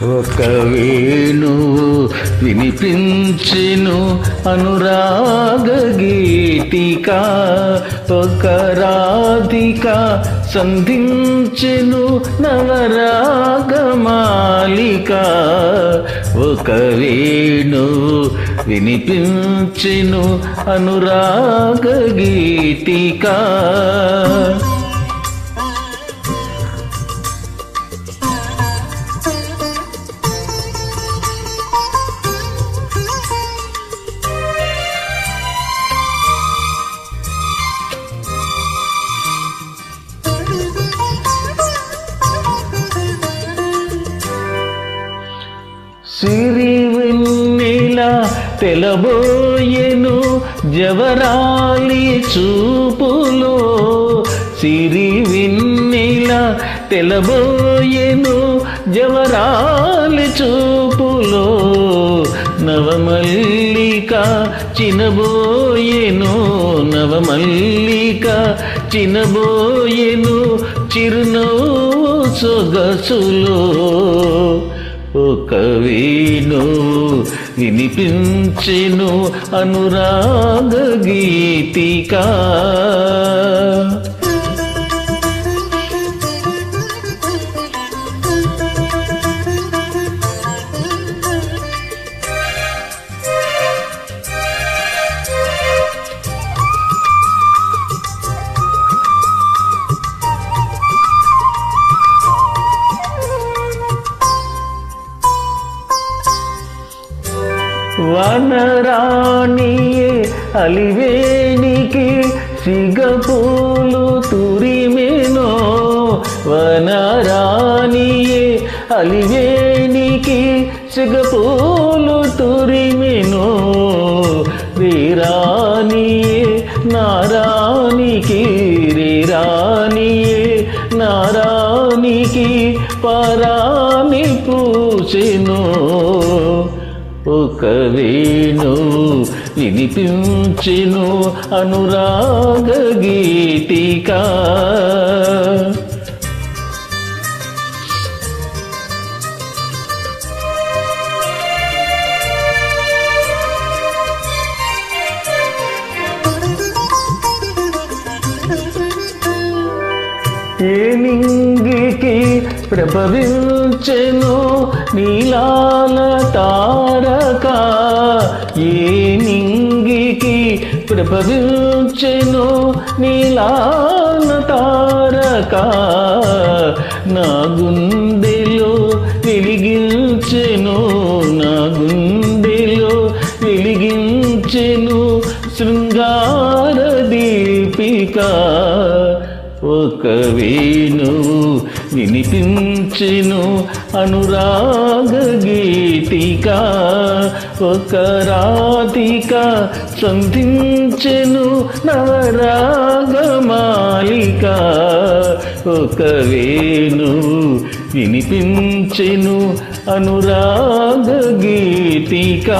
ఒక వేణు వినిపించెను అనురాగ గీతిక ఒక రాధిక సంధించెను నవరాగమాలిక ఒక వేణు వినిపించెను అనురాగ గీతిక సిరి తెలబోయెను జవరాలి చూపులో. సిరి తెలబోయెను జవరాలి చూపులో. నవమల్లిక చినబోయెను నవమల్లిక చినబోయెను చిరునవ్వు సొగసులో. ఒక వేణు వినిపించెను అనురాగ గీతికా. వనరాణియే అలివేనికి సిగపూలు తురిమెనో. వనరాణియే అలివేనికి సిగపూలు తురిమెనో. వీరాణియే నారాణికి రీరాణియే నారాణికి పరాణి పూసెను. ఒక వేణు వినిపించెను అనురాగ గీతిక ఏ నింగికి ప్రభవించెను నీలాల తారక. ఏ నింగికి ప్రభవించెను నీలాల తారక. నా గుండెలో వెలిగించెను నా గుండెలో వెలిగించెను శృంగార దీపిక. ఒక వేణు వినిపించెను అనురాగ గీతిక ఒక రాధిక సంధించెను నవరాగమాలిక ఒక వేణు వినిపించెను అనురాగ గీతిక.